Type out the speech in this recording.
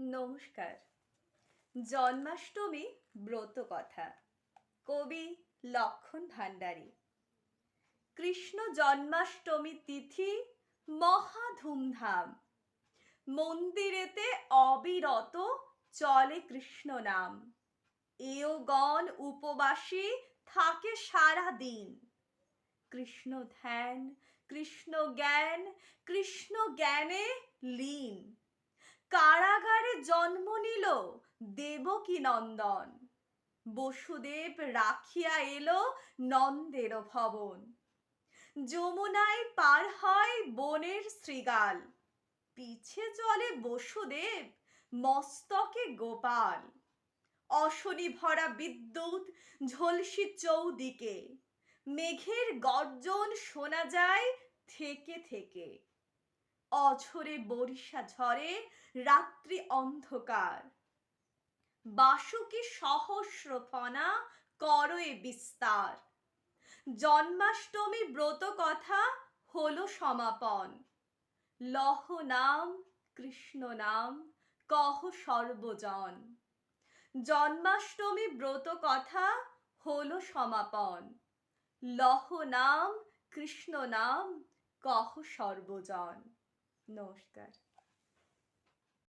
নমস্কার। জন্মাষ্টমী ব্রত কথা। কবি লক্ষণ ভাণ্ডারী। কৃষ্ণ জন্মাষ্টমী তিথি মহা ধুমধাম। মন্দিরেতে অবিরত চলে কৃষ্ণ নাম। এওগণ উপবাসী থাকে সারা দিন কৃষ্ণ ধ্যান, কৃষ্ণ জ্ঞান, কৃষ্ণ জ্ঞানে লীন। কারাগারে জন্ম নিল দেবকী নন্দন বসুদেব রাখিয়া এলো নন্দের ভবন। যমুনায় পার হয় বনের শ্রীগাল পিছে চলে বসুদেব, মস্তকে গোপাল। অশনি ভরা বিদ্যুৎ ঝলসি চৌদিকে। মেঘের গর্জন শোনা যায় থেকে থেকে। অঝরে বরিশা ঝরে রাত্রি অন্ধকার। বাসুকি সহস্র ফনা করয়ে বিস্তার। জন্মাষ্টমী ব্রত কথা হলো সমাপন। লহ নাম, কৃষ্ণ নাম, কহ সর্বজন। জন্মাষ্টমী ব্রত কথা হলো সমাপন। লহ নাম, কৃষ্ণ নাম, কহ সর্বজন। নমস্কার।